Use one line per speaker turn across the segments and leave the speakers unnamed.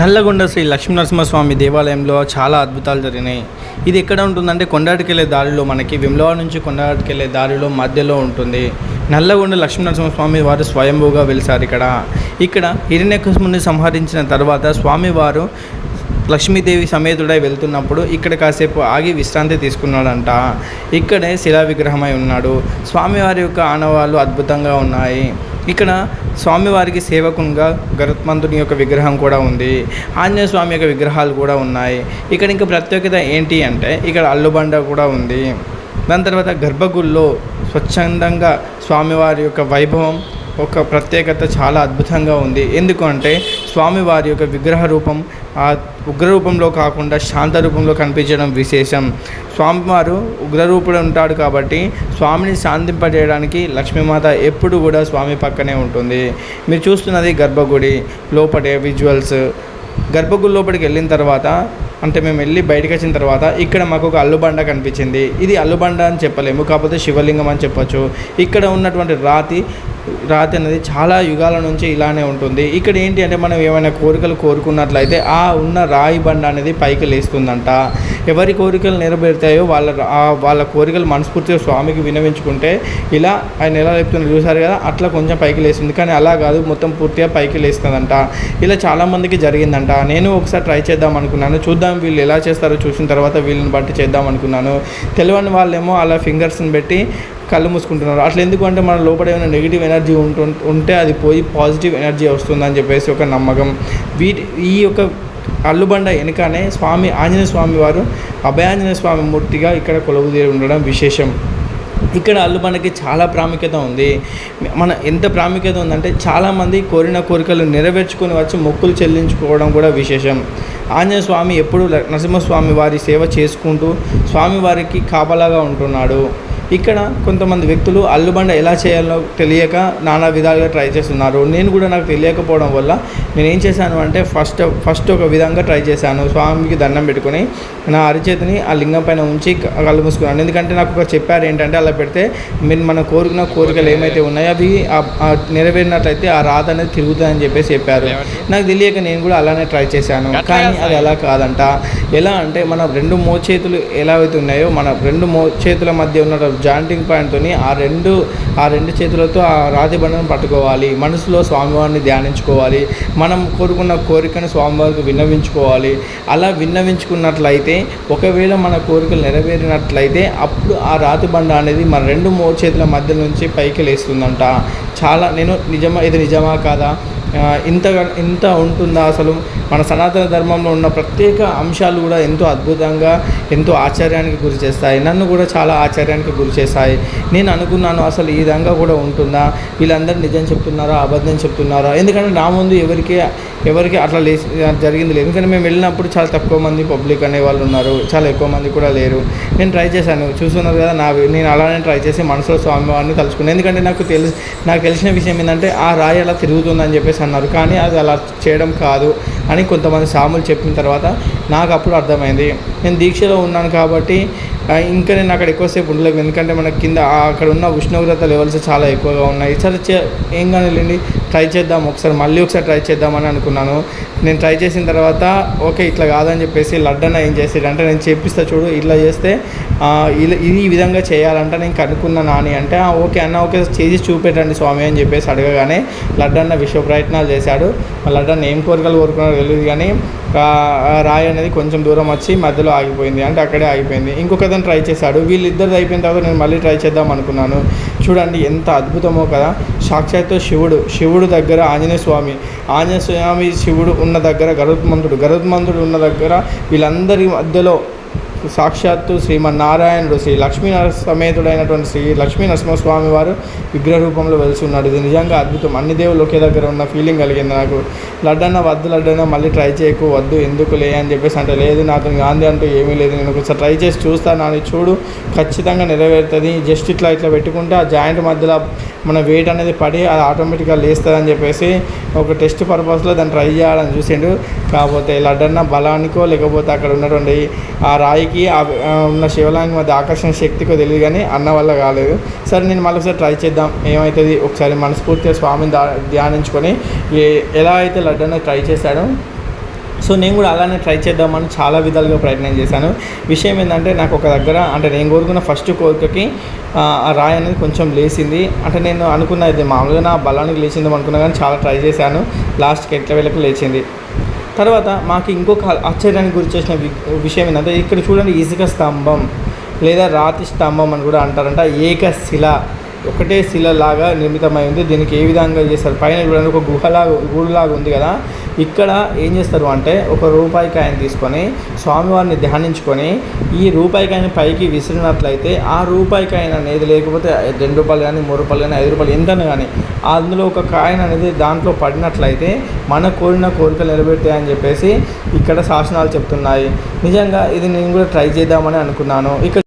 నల్లగొండ శ్రీ లక్ష్మీనరసింహస్వామి దేవాలయంలో చాలా అద్భుతాలు జరిగినాయి. ఇది ఎక్కడ ఉంటుందంటే కొండాటికెళ్ళే దారిలో మనకి విమ్లవాడ నుంచి కొండాటికెళ్ళే దారిలో మధ్యలో ఉంటుంది. నల్లగొండ లక్ష్మీనరసింహస్వామి వారు స్వయంభూగా వెలిసారు ఇక్కడ. ఇక్కడ హిరణ్యకృష్ణుని సంహరించిన తర్వాత స్వామివారు లక్ష్మీదేవి సమేతుడై వెళ్తున్నప్పుడు ఇక్కడ కాసేపు ఆగి విశ్రాంతి తీసుకున్నాడంట. ఇక్కడే శిలా విగ్రహమై ఉన్నాడు. స్వామివారి యొక్క ఆనవాళ్ళు అద్భుతంగా ఉన్నాయి. ఇక్కడ స్వామివారికి సేవకునిగా గరుత్మంతుని యొక్క విగ్రహం కూడా ఉంది. ఆంజనేయ స్వామి యొక్క విగ్రహాలు కూడా ఉన్నాయి. ఇక్కడ ఇంకా ప్రత్యేకత ఏంటి అంటే ఇక్కడ అల్లుబండ కూడా ఉంది. దాని తర్వాత గర్భగుడిలో స్వచ్ఛందంగా స్వామివారి యొక్క వైభవం ఒక ప్రత్యేకత చాలా అద్భుతంగా ఉంది. ఎందుకంటే స్వామివారి యొక్క విగ్రహ రూపం ఆ ఉగ్రరూపంలో కాకుండా శాంత రూపంలో కనిపించడం విశేషం. స్వామివారు ఉగ్రరూపుడు ఉంటాడు కాబట్టి స్వామిని శాంతింపజేయడానికి లక్ష్మీమాత ఎప్పుడు కూడా స్వామి పక్కనే ఉంటుంది. మీరు చూస్తున్నది గర్భగుడి లోపటే విజువల్స్. గర్భగుడి లోపలికి వెళ్ళిన తర్వాత అంటే మేము వెళ్ళి బయటకు వచ్చిన తర్వాత ఇక్కడ మాకు ఒక అల్లుబండ కనిపించింది. ఇది అల్లుబండ అని చెప్పలేము కాకపోతే శివలింగం అని చెప్పొచ్చు. ఇక్కడ ఉన్నటువంటి రాతి రాతి అనేది చాలా యుగాల నుంచి ఇలానే ఉంటుంది. ఇక్కడ ఏంటి అంటే మనం ఏమైనా కోరికలు కోరుకున్నట్లయితే ఆ ఉన్న రాయి బండ అనేది పైకి లేస్తుందంట. ఎవరి కోరికలు నెరవేరుతాయో వాళ్ళ వాళ్ళ కోరికలు మనస్ఫూర్తిగా స్వామికి వినవించుకుంటే ఇలా ఆయన ఎలా చెప్తున్నారు చూసారు కదా అట్లా కొంచెం పైకి లేస్తుంది. కానీ అలా కాదు మొత్తం పూర్తిగా పైకి లేస్తుందంట. ఇలా చాలామందికి జరిగిందంట. నేను ఒకసారి ట్రై చేద్దాం అనుకున్నాను. చూద్దాం వీళ్ళు ఎలా చేస్తారో చూసిన తర్వాత వీళ్ళని బట్టి చేద్దాం అనుకున్నాను. తెలియని వాళ్ళేమో అలా ఫింగర్స్ని పెట్టి కళ్ళు మూసుకుంటున్నారు. అట్లా ఎందుకు అంటే మన లోపల ఏమైనా నెగిటివ్ ఎనర్జీ ఉంటు ఉంటే అది పోయి పాజిటివ్ ఎనర్జీ వస్తుందని చెప్పేసి ఒక నమ్మకం. వీటి ఈ యొక్క అల్లుబండ వెనుకనే స్వామి ఆంజనేయ స్వామి వారు అభయాంజనేయ స్వామి మూర్తిగా ఇక్కడ కొలువుదీరి ఉండడం విశేషం. ఇక్కడ అల్లుబండకి చాలా ప్రాముఖ్యత ఉంది. మన ఎంత ప్రాముఖ్యత ఉందంటే చాలామంది కోరిన కోరికలు నెరవేర్చుకొని వచ్చి మొక్కులు చెల్లించుకోవడం కూడా విశేషం. ఆంజనేయ స్వామి ఎప్పుడు నరసింహస్వామి వారి సేవ చేసుకుంటూ స్వామివారికి కాపలాగా ఉంటున్నాడు. ఇక్కడ కొంతమంది వ్యక్తులు అల్లుబండ ఎలా చేయాలో తెలియక నానా విధాలుగా ట్రై చేస్తున్నారు. నేను కూడా నాకు తెలియకపోవడం వల్ల నేను ఏం చేశాను అంటే ఫస్ట్ ఫస్ట్ ఒక విధంగా ట్రై చేశాను. స్వామికి దండం పెట్టుకొని నా అరిచేతిని ఆ లింగం పైన ఉంచి కళ్ళు మూసుకున్నాను. ఎందుకంటే నాకు ఒక చెప్పారు ఏంటంటే అలా పెడితే మీరు మన కోరుకున్న కోరికలు ఏమైతే ఉన్నాయో అవి నెరవేరినట్లయితే ఆ రాత అనేది తిరుగుతుందని చెప్పేసి చెప్పారు. నాకు తెలియక నేను కూడా అలానే ట్రై చేశాను. కానీ అది అలా కాదంట. ఎలా అంటే మన రెండు మోచేతులు ఎలా అయితే ఉన్నాయో మన రెండు మోచేతుల మధ్య ఉన్న జాయింటింగ్ పాయింట్తో ఆ రెండు ఆ రెండు చేతులతో ఆ రాతి బండను పట్టుకోవాలి. మనసులో స్వామివారిని ధ్యానించుకోవాలి. మనం కోరుకున్న కోరికను స్వామివారికి విన్నవించుకోవాలి. అలా విన్నవించుకున్నట్లయితే ఒకవేళ మన కోరికలు నెరవేరినట్లయితే అప్పుడు ఆ రాతి బండ అనేది మన రెండు మోచేతుల మధ్య నుంచి పైకి లేస్తుందంట చాలా నేను నిజమా ఇది నిజమా కాదా? ఇంత ఇంత ఉంటుందా? అసలు మన సనాతన ధర్మంలో ఉన్న ప్రత్యేక అంశాలు కూడా ఎంతో అద్భుతంగా ఎంతో ఆశ్చర్యానికి గురి చేస్తాయి. నన్ను కూడా చాలా ఆశ్చర్యానికి గురి చేస్తాయి. నేను అనుకున్నాను అసలు ఈ విధంగా కూడా ఉంటుందా? వీళ్ళందరూ నిజం చెప్తున్నారా? అబద్ధం చెప్తున్నారా? ఎందుకంటే నా ముందు ఎవరికి ఎవరికి అట్లా లే జరిగింది లేదు. ఎందుకంటే మేము వెళ్ళినప్పుడు చాలా తక్కువ మంది పబ్లిక్ అనే వాళ్ళు ఉన్నారు. చాలా ఎక్కువ మంది కూడా లేరు. నేను ట్రై చేశాను. చూస్తున్నారు కదా నా నేను అలానే ట్రై చేసి మనసులో స్వామివారిని తలుచుకున్నాను. ఎందుకంటే నాకు తెలిసి నాకు తెలిసిన విషయం ఏంటంటే ఆ రాయి అలా తిరుగుతుందని చెప్పేసి అన్నారు. కానీ అది అలా చేయడం కాదు. అని కొంతమంది సాములు చెప్పిన తర్వాత నాకు అప్పుడు అర్థమైంది. నేను దీక్షలో ఉన్నాను కాబట్టి ఇంకా నేను అక్కడ ఎక్కువసేపు ఉండలేదు ఎందుకంటే మనకి కింద అక్కడ ఉన్న ఉష్ణోగ్రత లెవెల్స్ చాలా ఎక్కువగా ఉన్నాయి. సరే చే- ఏం కానీ ట్రై చేద్దాం. ఒకసారి మళ్ళీ ఒకసారి ట్రై చేద్దామని అనుకున్నాను. నేను ట్రై చేసిన తర్వాత ఓకే ఇట్లా కాదని చెప్పేసి లడ్డన్న ఏం చేసాడు అంటే నేను చెప్పిస్తా చూడు ఇట్లా చేస్తే ఇలా ఇది ఈ విధంగా చేయాలంటే నేను కనుక్కున్నా నాని అంటే "ఆ, ఓకే అన్న ఓకే చేసి చూపెట్టండి స్వామి అని చెప్పేసి అడగగానే లడ్డన్న విశ్వ ప్రయత్నాలు చేశాడు. ఆ లడ్డన్న ఏం కోరికలు కోరుకున్నాడు తెలియదు కానీ రాయి అనేది కొంచెం దూరం వచ్చి మధ్యలో ఆగిపోయింది. అంటే అక్కడే ఆగిపోయింది. ఇంకొక ట్రై చేశాడు. వీళ్ళిద్దరిది అయిపోయిన తర్వాత నేను మళ్ళీ ట్రై చేద్దాం అనుకున్నాను. చూడండి ఎంత అద్భుతమో కదా. సాక్షాత్తు శివుడు శివుడు దగ్గర ఆంజనేయ స్వామి ఆంజనేయ స్వామి శివుడు ఉన్న దగ్గర గరుత్మంతుడు గరుత్మంతుడు ఉన్న దగ్గర వీళ్ళందరి మధ్యలో సాక్షాత్తు శ్రీమన్నారాయణుడు శ్రీ లక్ష్మీ సమేతుడైనటువంటి శ్రీ లక్ష్మీ నరసింహస్వామి వారు విగ్రహ రూపంలో వెలిసి ఉన్నాడు. ఇది నిజంగా అద్భుతం. అన్ని దేవుళ్ళు ఒకే దగ్గర ఉన్న ఫీలింగ్ కలిగింది నాకు. లడ్డన్న వద్దు లడ్డన్న మళ్ళీ ట్రై చేయకు వద్దు ఎందుకు లే అని చెప్పేసి అంటే లేదు నాతో గాంధీ అంటూ ఏమీ లేదు. నేను ఒకసారి ట్రై చేసి చూస్తాను అని చూడు ఖచ్చితంగా నెరవేరుతుంది. జస్ట్ ఇట్లా ఇట్లా పెట్టుకుంటే ఆ జాయింట్ మధ్యలో మన వెయిట్ అనేది పడి అది ఆటోమేటిక్గా లేస్తుంది అని చెప్పేసి ఒక టెస్ట్ పర్పస్లో దాన్ని ట్రై చేయాలని చూసిండు. కాకపోతే లడ్డన్న బలానికో లేకపోతే అక్కడ ఉన్నటువంటి ఆ రాయికి ఆ ఉన్న శివలింగం మధ్య ఆకర్షణ శక్తికో తెలియదు కానీ అన్న వల్ల కాలేదు. సరే నేను మళ్ళీ ఒకసారి ట్రై చేద్దాం. ఏమవుతుంది ఒకసారి మనస్ఫూర్తిగా స్వామిని ధ్యానించుకొని ఎలా అయితే లడ్డన్న ట్రై చేశాడో. సో నేను కూడా అలానే ట్రై చేద్దామని చాలా విధాలుగా ప్రయత్నం చేశాను. విషయం ఏంటంటే నాకు ఒక దగ్గర అంటే నేను కోరుకున్న ఫస్ట్ కోరికకి ఆ రాయి అనేది కొంచెం లేచింది. అంటే నేను అనుకున్న ఇది మామూలుగా నా బలానికి లేచిందని అనుకున్నా కానీ చాలా ట్రై చేశాను. లాస్ట్కి ఎట్ల వెళ్ళకు లేచింది. తర్వాత మాకు ఇంకొక ఆశ్చర్యానికి గురి చేసిన వి- విషయం ఏంటంటే ఇక్కడ చూడండి ఇసుక స్తంభం లేదా రాతి స్తంభం అని కూడా అంటారంట. ఏకశిల ఒకటే శిలలాగా నిర్మితమైంది. దీనికి ఏ విధంగా చేస్తారు పైన చూడండి ఒక గుహలాగా గుడిలాగా ఉంది కదా. ఇక్కడ ఏం చేస్తారు అంటే ఒక రూపాయి కాయను తీసుకొని స్వామివారిని ధ్యానించుకొని ఈ రూపాయి కాయని పైకి విసిరినట్లయితే ఆ రూపాయి కాయన అనేది లేకపోతే రెండు రూపాయలు కానీ మూడు రూపాయలు కానీ ఐదు రూపాయలు ఎంత కానీ అందులో ఒక కాయన అనేది దాంట్లో పడినట్లయితే మన కోరిన కోరికలు నిలబెడతాయని చెప్పేసి ఇక్కడ శాసనాలు చెప్తున్నాయి. నిజంగా ఇది నేను కూడా ట్రై చేద్దామని అనుకున్నాను. ఇక్కడ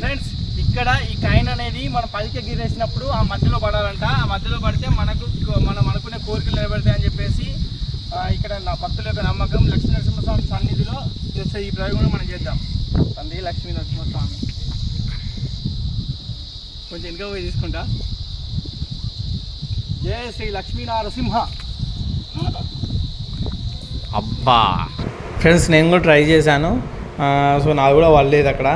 ఫ్రెండ్స్ ఇక్కడ ఈ కాయిన్ అనేది మనం పైకి ఎగిరేసినప్పుడు ఆ మధ్యలో పడాలంట. ఆ మధ్యలో పడితే మనకు మనం అనుకునే కోరికలు నిలబెడతాయి అని చెప్పేసి ఆ, ఇక్కడ నా భక్తుల యొక్క నమ్మకం లక్ష్మీ నరసింహస్వామి సన్నిధిలో చేసే ఈ ప్రయోగం మనం చేద్దాం. తండ్రి లక్ష్మీ నరసింహస్వామి. కొంచెం వెనుక పోయి తీసుకుంటా. జయ శ్రీ లక్ష్మీ నరసింహ. అబ్బా. ఫ్రెండ్స్ నేను కూడా ట్రై చేశాను. సో నాది కూడా వాళ్ళలేదు అక్కడ.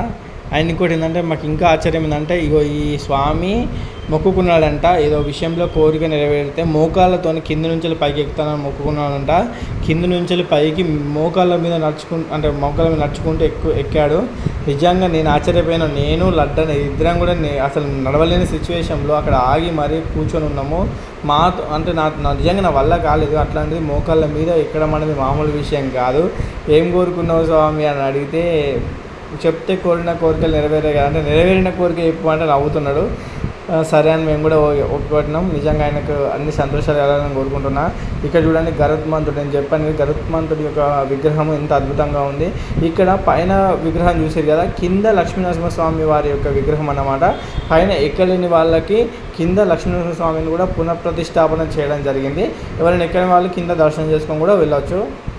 అండ్ ఇంకోటి ఏంటంటే మాకు ఇంకా ఆశ్చర్యం ఏంటంటే ఇగో ఈ స్వామి మొక్కుకున్నాడంట ఏదో విషయంలో కోరిక నెరవేరితే మోకాళ్ళతో కింద నుంచి పైకి ఎక్కుతానని మొక్కుకున్నాడంట. కింద నుంచి పైకి మోకాళ్ళ మీద నడుచుకు అంటే మోకాళ్ళ మీద నడుచుకుంటూ ఎక్కు ఎక్కాడు. నిజంగా నేను ఆశ్చర్యపోయాను. నేను లడ్డన్ ఇద్దరం కూడా అసలు నడవలేని సిచ్యువేషన్లో అక్కడ ఆగి మరీ కూర్చొని ఉన్నాము. మాతో అంటే నా నిజంగా నా వల్ల కాలేదు. అట్లాంటిది మోకాళ్ళ మీద ఎక్కడం అనేది మామూలు విషయం కాదు. ఏం కోరుకున్నావు స్వామి అని అడిగితే చెప్తే కోరిన కోరికలు నెరవేరే కదా అంటే నెరవేరిన కోరిక చెప్పు అంటే నవ్వుతున్నాడు. సరే అని మేము కూడా ఒ- ఒప్పుకుంటున్నాం నిజంగా ఆయనకు అన్ని సంతోషాలు కలగాలని కోరుకుంటున్నా. ఇక్కడ చూడండి గరుత్మంతుడు నేను చెప్పాను గరుత్మంతుడి యొక్క విగ్రహం ఎంత అద్భుతంగా ఉంది. ఇక్కడ పైన విగ్రహం చూసారు కదా కింద లక్ష్మీనరసింహస్వామి వారి యొక్క విగ్రహం అన్నమాట. పైన ఎక్కలేని వాళ్ళకి కింద లక్ష్మీనరసింహస్వామిని కూడా పునఃప్రతిష్టాపన చేయడం జరిగింది. ఎవరైనా ఎక్కని వాళ్ళు కింద దర్శనం చేసుకొని కూడా వెళ్ళొచ్చు.